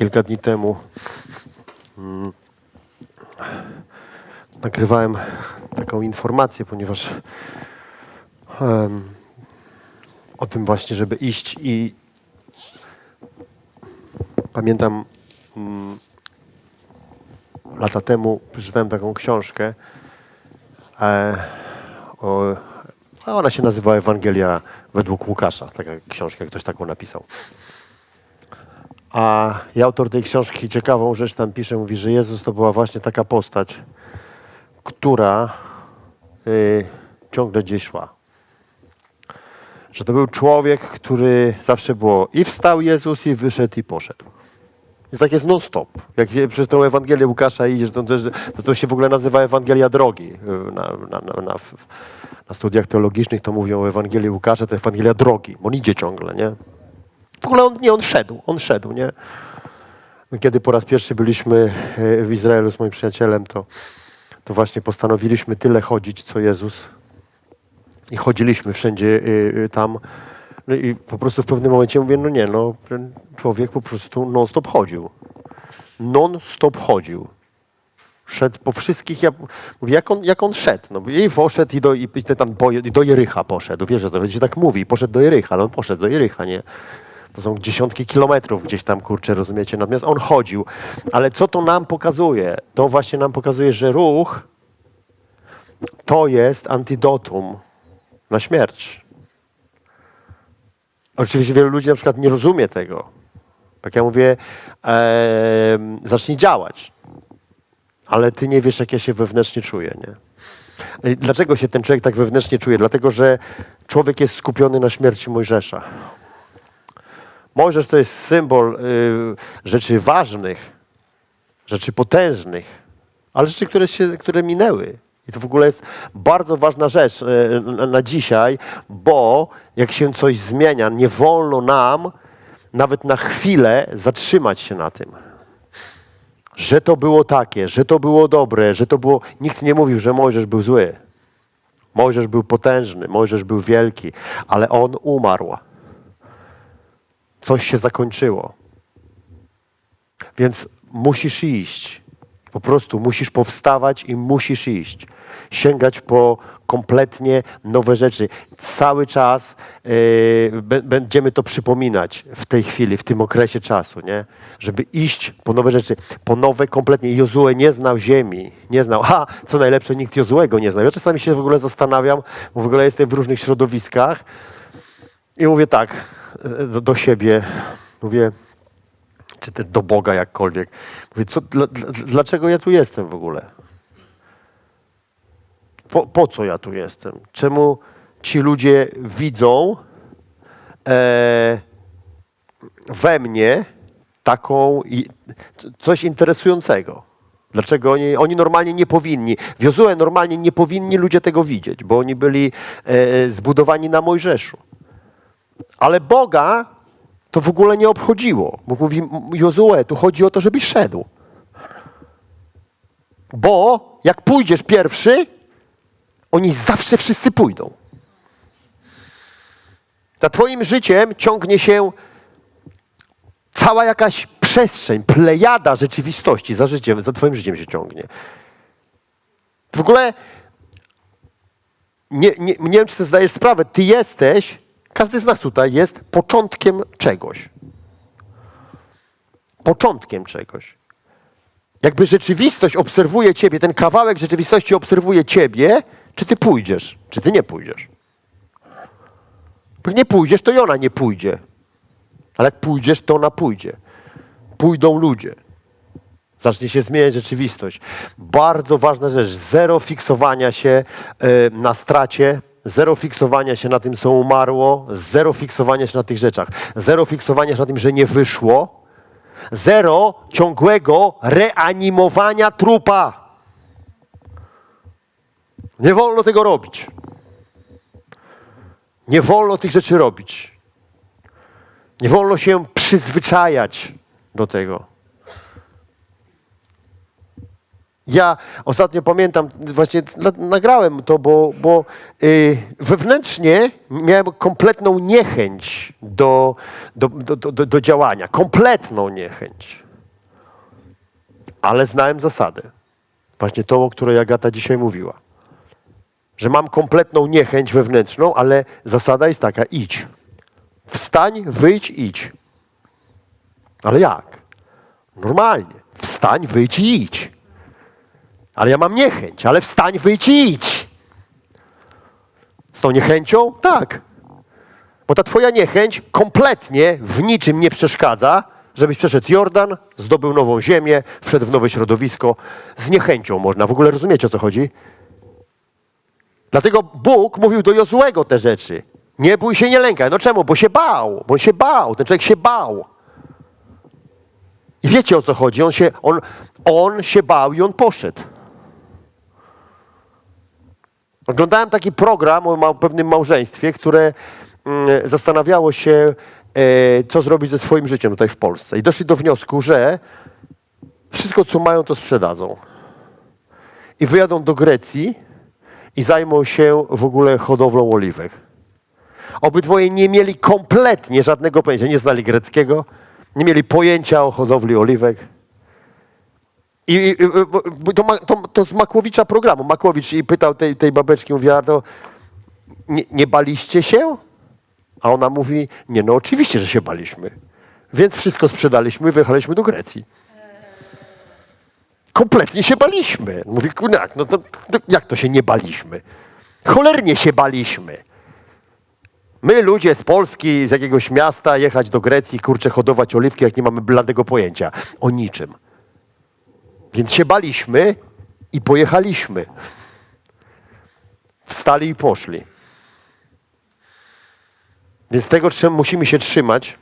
kilka dni temu mm, nagrywałem taką informację, ponieważ em, o tym właśnie, żeby iść i pamiętam mm, lata temu przeczytałem taką książkę e, o, ona się nazywa Ewangelia według Łukasza, taka książka, ktoś taką napisał. A i autor tej książki ciekawą rzecz tam pisze, mówi, że Jezus to była właśnie taka postać, która y, ciągle gdzieś szła. Że to był człowiek, który zawsze było i wstał Jezus, i wyszedł, i poszedł. I tak jest non-stop. Jak przez tą Ewangelię Łukasza idziesz, to, to, to, się w ogóle nazywa Ewangelia Drogi. Y, Na, na, na, na, na studiach teologicznych to mówią o Ewangelii Łukasza, to Ewangelia Drogi. On idzie ciągle, nie? W ogóle on, nie, on szedł, on szedł, nie? Kiedy po raz pierwszy byliśmy e, w Izraelu z moim przyjacielem, to, to właśnie postanowiliśmy tyle chodzić, co Jezus. I chodziliśmy wszędzie y, y, tam. No i po prostu w pewnym momencie mówię, no nie, no ten człowiek po prostu non-stop chodził. Non-stop chodził. Szedł po wszystkich, ja mówię, jak on, jak on szedł? No i poszedł i do, i, i tam do Jericha poszedł. Wiesz, że to się tak mówi, poszedł do Jericha, ale on poszedł do Jericha, nie? To są dziesiątki kilometrów gdzieś tam, kurczę, rozumiecie? Natomiast on chodził. Ale co to nam pokazuje? To właśnie nam pokazuje, że ruch to jest antidotum na śmierć. Oczywiście wielu ludzi na przykład nie rozumie tego. Tak ja mówię, em, zacznij działać. Ale ty nie wiesz, jak ja się wewnętrznie czuję, nie? Dlaczego się ten człowiek tak wewnętrznie czuje? Dlatego, że człowiek jest skupiony na śmierci Mojżesza. Mojżesz to jest symbol y, rzeczy ważnych, rzeczy potężnych, ale rzeczy, które, się, które minęły. I to w ogóle jest bardzo ważna rzecz y, na, na dzisiaj, bo jak się coś zmienia, nie wolno nam nawet na chwilę zatrzymać się na tym. Że to było takie, że to było dobre, że to było. Nikt nie mówił, że Mojżesz był zły. Mojżesz był potężny, Mojżesz był wielki, ale on umarł. Coś się zakończyło. Więc musisz iść. Po prostu musisz powstawać i musisz iść. Sięgać po kompletnie nowe rzeczy. Cały czas yy, będziemy to przypominać w tej chwili, w tym okresie czasu, nie? Żeby iść po nowe rzeczy, po nowe kompletnie. Jozue nie znał ziemi, nie znał. A, co najlepsze, nikt Jozuego nie znał. Ja czasami się w ogóle zastanawiam, bo w ogóle jestem w różnych środowiskach i mówię tak do, do siebie, mówię, czy też do Boga jakkolwiek. Mówię, co, dla, dla, dlaczego ja tu jestem w ogóle? Po, po co ja tu jestem? Czemu ci ludzie widzą e, we mnie taką i, coś interesującego? Dlaczego oni, oni normalnie nie powinni, w normalnie nie powinni ludzie tego widzieć, bo oni byli e, zbudowani na Mojżeszu. Ale Boga to w ogóle nie obchodziło. Bo mówi "M- Jozue, tu chodzi o to, żebyś szedł. Bo jak pójdziesz pierwszy, oni zawsze wszyscy pójdą. Za twoim życiem ciągnie się cała jakaś przestrzeń, plejada rzeczywistości. Za, życiem, za twoim życiem się ciągnie. W ogóle nie, nie, nie wiem, czy sobie zdajesz sprawę, ty jesteś, każdy z nas tutaj jest początkiem czegoś. Początkiem czegoś. Jakby rzeczywistość obserwuje ciebie, ten kawałek rzeczywistości obserwuje ciebie, czy ty pójdziesz, czy ty nie pójdziesz. Jak nie pójdziesz, to i ona nie pójdzie. Ale jak pójdziesz, to ona pójdzie. Pójdą ludzie. Zacznie się zmieniać rzeczywistość. Bardzo ważna rzecz. Zero fiksowania się e, na stracie, zero fiksowania się na tym, co umarło, zero fiksowania się na tych rzeczach, zero fiksowania się na tym, że nie wyszło, zero ciągłego reanimowania trupa. Nie wolno tego robić. Nie wolno tych rzeczy robić. Nie wolno się przyzwyczajać do tego. Ja ostatnio pamiętam, właśnie na- nagrałem to, bo, bo y, wewnętrznie miałem kompletną niechęć do, do, do, do, do działania. Kompletną niechęć. Ale znałem zasadę. Właśnie tą, o której Agata dzisiaj mówiła. Że mam kompletną niechęć wewnętrzną, ale zasada jest taka: idź. Wstań, wyjdź, idź. Ale jak? Normalnie. Wstań, wyjdź i idź. Ale ja mam niechęć, ale wstań, wyjdź i idź. Z tą niechęcią? Tak. Bo ta twoja niechęć kompletnie w niczym nie przeszkadza, żebyś przeszedł Jordan, zdobył nową ziemię, wszedł w nowe środowisko. Z niechęcią można. W ogóle rozumiecie, o co chodzi? Dlatego Bóg mówił do Jozuego te rzeczy. Nie bój się, nie lękaj. No czemu? Bo się bał. Bo on się bał. Ten człowiek się bał. I wiecie, o co chodzi? On się, on, on się bał i on poszedł. Oglądałem taki program o pewnym małżeństwie, które mm, zastanawiało się, e, co zrobić ze swoim życiem tutaj w Polsce. I doszli do wniosku, że wszystko, co mają, to sprzedadzą. I wyjadą do Grecji i zajmą się w ogóle hodowlą oliwek. Obydwoje nie mieli kompletnie żadnego pojęcia, nie znali greckiego, nie mieli pojęcia o hodowli oliwek. I, i, to, to, to z Makłowicza programu. Makłowicz i pytał tej, tej babeczki, mówi, a to nie, nie baliście się? A ona mówi, nie, no oczywiście, że się baliśmy. Więc wszystko sprzedaliśmy wyjechaliśmy do Grecji. Kompletnie się baliśmy. Mówi, "Ku- jak, no to, to, jak to się nie baliśmy? Cholernie się baliśmy. My, ludzie z Polski, z jakiegoś miasta, jechać do Grecji, kurczę, hodować oliwki, jak nie mamy bladego pojęcia o niczym. Więc się baliśmy i pojechaliśmy. Wstali i poszli. Więc tego musimy się trzymać,